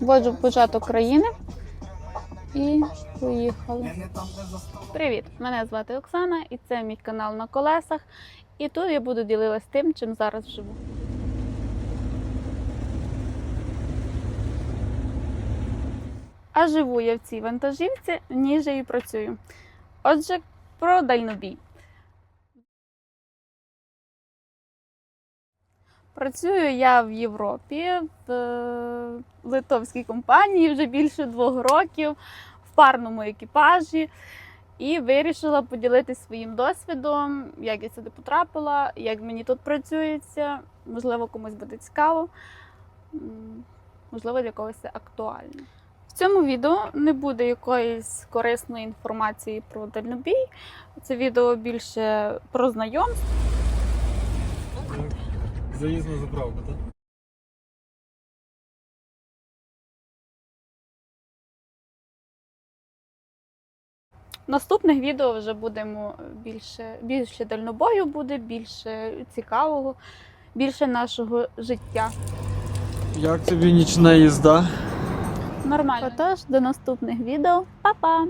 Вводжу початок країни і поїхали. Привіт! Мене звати Оксана і це мій канал на колесах. І тут я буду ділилась тим, чим зараз живу. А живу я в цій вантажівці, в ній же і працюю. Отже, про дальнобій. Працюю я в Європі в литовській компанії вже більше двох років в парному екіпажі і вирішила поділитися своїм досвідом, як я сюди потрапила, як мені тут працюється. Можливо, комусь буде цікаво, можливо, для когось це актуально. В цьому відео не буде якоїсь корисної інформації про дальнобій. Це відео більше про знайомство. Заїзд на заправку, так? Наступних відео вже будемо більше, більше дальнобою буде, більше цікавого, більше нашого життя. Як тобі нічна їзда? Нормально. Отож, до наступних відео. Па-па!